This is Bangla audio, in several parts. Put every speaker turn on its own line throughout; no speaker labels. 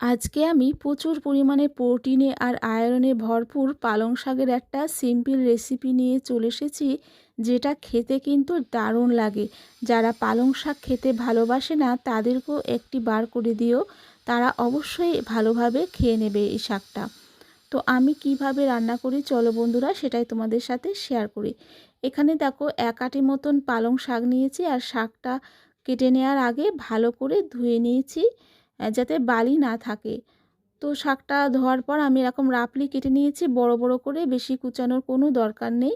আজকে আমি প্রচুর পরিমাণে প্রোটিনে আর আয়রনে ভরপুর পালং শাকের একটা সিম্পল রেসিপি নিয়ে চলে এসেছি, যেটা খেতে কিন্তু দারুণ লাগে। যারা পালং শাক খেতে ভালোবাসে না, তাদেরকেও একটি বার করে দিও। তারা অবশ্যই ভালোভাবে খেয়ে নেবে এই শাকটা। তো আমি কীভাবে রান্না করি, চলো বন্ধুরা, সেটাই তোমাদের সাথে শেয়ার করি। এখানে দেখো, এক আটি মতন পালং শাক নিয়েছি আর শাকটা কেটে নেওয়ার আগে ভালো করে ধুয়ে নিয়েছি। যাতে বালি না থাকে। তো শাকটা ধোয়ার পর আমি এরকম রাফলি কেটে নিয়েছি, বড় বড় করে, বেশি কুচানোর কোনো দরকার নেই।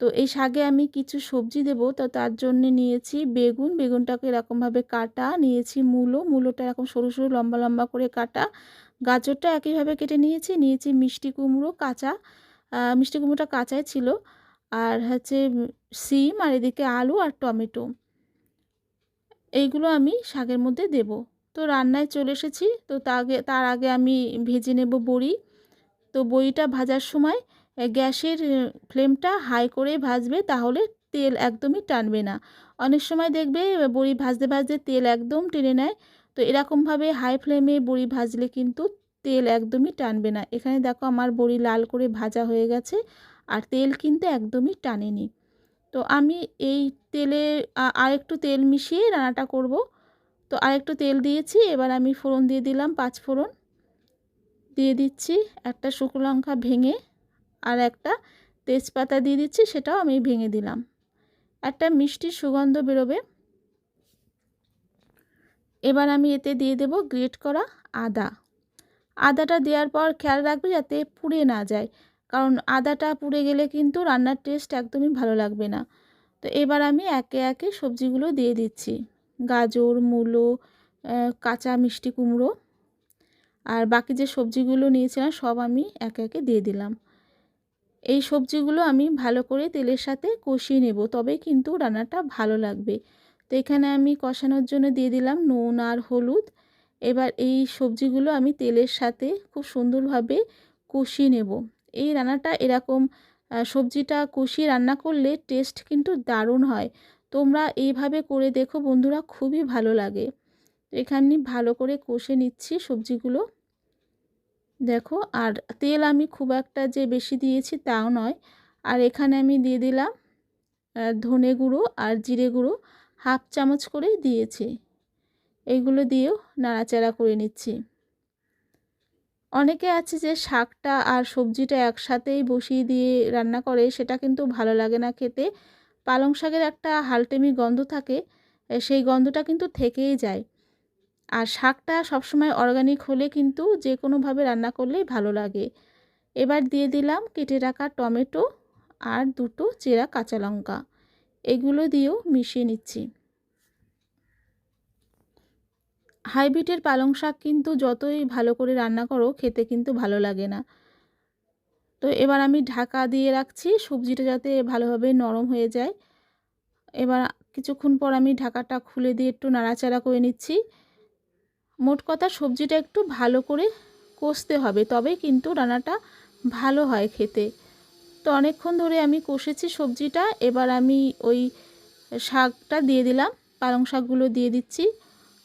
তো এই শাকে আমি কিছু সবজি দেব, তো তার জন্য নিয়েছি বেগুন। বেগুনটাকে এরকমভাবে কাটা, নিয়েছি মূলো। মূলোটা এরকম সরু সরু, লম্বা লম্বা করে কাটা। গাজরটা একইভাবে কেটে নিয়েছি নিয়েছি মিষ্টি কুমড়ো, কাঁচা মিষ্টি কুমড়োটা কাঁচাই ছিল। আর হচ্ছে সিম আর এদিকে আলু আর টমেটো। এইগুলো আমি শাকের মধ্যে দেবো। তো রান্নায় চলে এসেছি। তো তাগে তার আগে আমি ভেজে নেব বড়ি। তো বড়িটা ভাজার সময় গ্যাসের ফ্লেমটা হাই করে ভাজবে, তাহলে তেল একদমই টানবে না। অনেক সময় দেখবে বড়ি ভাজতে ভাজতে তেল একদম টেনে নেয়। তো এরকমভাবে হাই ফ্লেমে বড়ি ভাজলে কিন্তু তেল একদমই টানবে না। এখানে দেখো আমার বড়ি লাল করে ভাজা হয়ে গেছে, আর তেল কিন্তু একদমই টানেনি। তো আমি এই তেলে আরেকটু তেল মিশিয়ে রান্নাটা করব। তো আরেকটু তেল দিয়েছি, এবার আমি ফোড়ন দিয়ে দিলাম পাঁচ ফোড়ন। দিয়ে দিচ্ছি একটা শুকনো লঙ্কা ভেঙে আর একটা তেজপাতা দিয়ে দিচ্ছি, সেটাও আমি ভেঙে দিলাম। একটা মিষ্টি সুগন্ধ বেরোবে। এবার আমি এতে দিয়ে দেব গ্রেট করা আদা। আদাটা দেওয়ার পর খেয়াল রাখবে যাতে পুড়ে না যায়, কারণ আদাটা পুড়ে গেলে কিন্তু রান্নার টেস্ট একদমই ভালো লাগবে না। তো এবার আমি একে একে সবজিগুলো দিয়ে দিচ্ছি। গাজর, মূলো কাঁচা মিষ্টি কুমড়ো। আর বাকি যে সবজিগুলো নিয়েছিলাম, সব আমি একে একে দিয়ে দিলাম। এই সবজিগুলো আমি ভালো করে তেলের সাথে কষিয়ে নেব তবে কিন্তু রান্নাটা ভালো লাগবে। তো এখানে আমি কষানোর জন্য দিয়ে দিলাম নুন আর হলুদ। এবার এই সবজিগুলো আমি তেলের সাথে খুব সুন্দরভাবে কষিয়ে নেব। এই রান্নাটা এরকম সবজিটা কষিয়ে রান্না করলে টেস্ট কিন্তু দারুণ হয়। তোমরা এইভাবে করে দেখো, বন্ধুরা খুবই ভালো লাগে। এখানে ভালো করে কষে নিচ্ছি সবজিগুলো। দেখো, আর তেল আমি খুব একটা যে বেশি দিয়েছি তাও নয়। আর এখানে আমি দিয়ে দিলাম ধনে গুঁড়ো আর জিরে গুঁড়ো হাফ চামচ করে দিয়েছি। এইগুলো দিয়েও নাড়াচাড়া করে নিচ্ছি। অনেকে আছে যে শাকটা আর সবজিটা একসাথেই বসিয়ে দিয়ে রান্না করে, সেটা কিন্তু ভালো লাগে না খেতে। পালং শাকের একটা হালটেমি গন্ধ থাকে সেই গন্ধটা কিন্তু থেকেই যায়। আর শাকটা সবসময় অর্গানিক হলে কিন্তু যে কোনোভাবে রান্না করলেই ভালো লাগে। এবার দিয়ে দিলাম কেটে রাখা টমেটো আর দুটো চেরা কাঁচা লঙ্কা। এগুলো দিয়েও মিশিয়ে নিচ্ছি। হাইব্রিডের পালং শাক কিন্তু যতই ভালো করে রান্না করো, খেতে কিন্তু ভালো লাগে না। তো এবার আমি ঢাকা দিয়ে রাখছি, সবজিটা যাতে ভালোভাবে নরম হয়ে যায়। এবার কিছুক্ষণ পর আমি ঢাকাটা খুলে দিয়ে একটু নাড়াচাড়া করে নিচ্ছি। মোট কথা সবজিটা একটু ভালো করে কষতে হবে, তবে কিন্তু রান্নাটা ভালো হয় খেতে। তো অনেকক্ষণ ধরে আমি কষেছি সবজিটা, এবার আমি ওই শাকটা দিয়ে দিলাম, পালং শাকগুলো দিয়ে দিচ্ছি।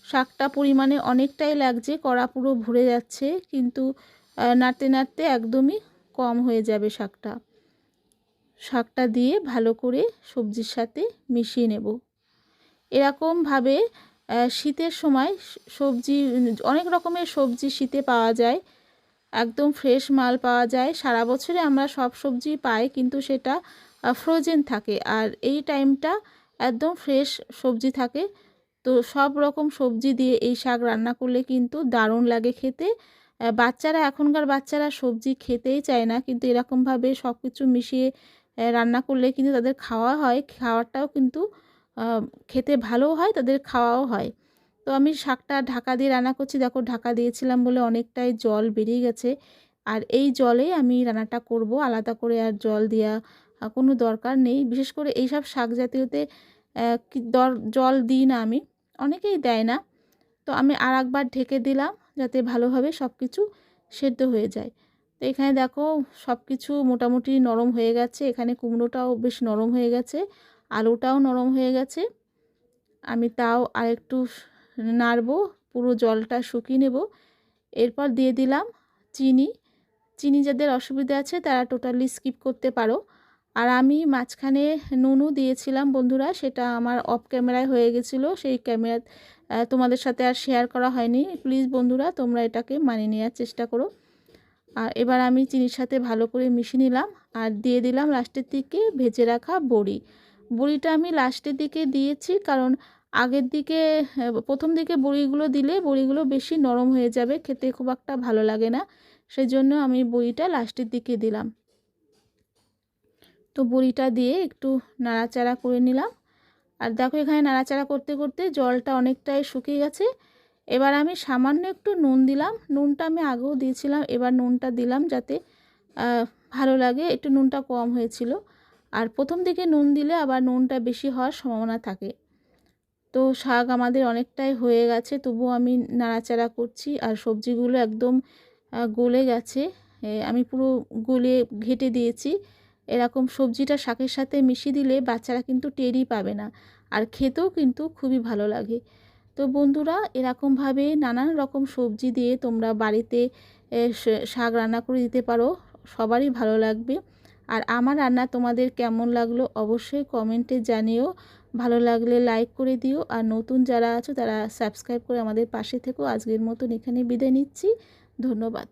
শাকটা পরিমাণে অনেকটাই লাগছে, কড়া পুরো ভরে যাচ্ছে, কিন্তু নাড়তে নাড়তে একদমই কম হয়ে যাবে শাকটা। শাকটা দিয়ে ভালো করে সবজির সাথে মিশিয়ে নেব। এরকমভাবে শীতের সময় সবজি, অনেক রকমের সবজি শীতে পাওয়া যায়। একদম ফ্রেশ মাল পাওয়া যায়। সারা বছরে আমরা সব সবজি পাই, কিন্তু সেটা ফ্রোজেন থাকে। আর এই টাইমটা একদম ফ্রেশ সবজি থাকে। তো সব রকম সবজি দিয়ে এই শাক রান্না করলে কিন্তু দারুণ লাগে খেতে। বাচ্চারা, এখনকার বাচ্চারা সবজি খেতেই চায় না, কিন্তু এরকমভাবে সব কিছু মিশিয়ে রান্না করলে কিন্তু তাদের খাওয়া হয় খাওয়াটাও কিন্তু খেতে ভালোও হয়, তাদের খাওয়াও হয়। তো আমি শাকটা ঢাকা দিয়ে রান্না করছি, দেখো ঢাকা দিয়েছিলাম বলে অনেকটাই জল বেরিয়ে গেছে। আর এই জলে আমি রান্নাটা করব, আলাদা করে আর জল দেওয়া কোনো দরকার নেই। বিশেষ করে এইসব শাক জাতীয়তে দর, জল দিই না আমি, অনেকেই দেয় না। তো আমি আর একবার ঢেকে দিলাম যাতে ভালোভাবে সব কিছু সেদ্ধ হয়ে যায়। তো এখানে দেখো সব কিছু মোটামুটি নরম হয়ে গেছে। এখানে কুমড়োটাও বেশ নরম হয়ে গেছে, আলুটাও নরম হয়ে গেছে। আমি তাও আরেকটু নাড়বো, পুরো জলটা শুকিয়ে নেব। এরপর দিয়ে দিলাম চিনি। চিনি যাদের অসুবিধা আছে তারা টোটালি স্কিপ করতে পারো। আর আমি মাঝখানে নুনও দিয়েছিলাম, বন্ধুরা, সেটা আমার অফ ক্যামেরায় হয়ে গেছিল, সেই ক্যামেরা তোমাদের সাথে আর শেয়ার করা হয়নি। প্লিজ বন্ধুরা, তোমরা এটাকে মানিয়ে নেওয়ার চেষ্টা করো। আর এবার আমি চিনির সাথে ভালো করে মিশিয়ে নিলাম আর দিয়ে দিলাম লাস্টের দিকে ভেজে রাখা বড়ি। বড়িটা আমি লাস্টের দিকে দিয়েছি, কারণ আগের দিকে প্রথম দিকে বড়িগুলো দিলে বড়িগুলো বেশি নরম হয়ে যাবে, খেতে খুব একটা ভালো লাগে না সেই জন্য আমি বড়িটা লাস্টের দিকে দিলাম। তো বড়িটা দিয়ে একটু নাড়াচাড়া করে নিলাম। আর দেখো এখানে নাড়াচাড়া করতে করতে জলটা অনেকটাই শুকিয়ে গেছে। এবার আমি সামান্য একটু নুন দিলাম। নুনটা আমি আগেও দিয়েছিলাম, এবার নুনটা দিলাম যাতে ভালো লাগে। একটু নুনটা কম হয়েছিল। আর প্রথম দিকে নুন দিলে আবার নুনটা বেশি হওয়ার সম্ভাবনা থাকে। তো শাক আমাদের অনেকটাই হয়ে গেছে, তবুও আমি নাড়াচাড়া করছি। আর সবজিগুলো একদম গলে গেছে। আমি পুরো গলে ঘেটে দিয়েছি। এরকম সবজিটা শাকের সাথে মিশিয়ে দিলে বাচ্চারা কিন্তু টেরই পাবে না। আর খেতেও কিন্তু খুবই ভালো লাগে। তো বন্ধুরা, এরকমভাবে নানান রকম সবজি দিয়ে তোমরা বাড়িতে শাক রান্না করে দিতে পারো। সবারই ভালো লাগবে। আর আমার রান্না তোমাদের কেমন লাগল অবশ্যই কমেন্টে জানিও। ভালো লাগলে লাইক করে দিও। আর নতুন যারা আছো, তারা সাবস্ক্রাইব করে আমাদের পাশে থেকেও আজকের মতন এখানে বিদায় নিচ্ছি। ধন্যবাদ।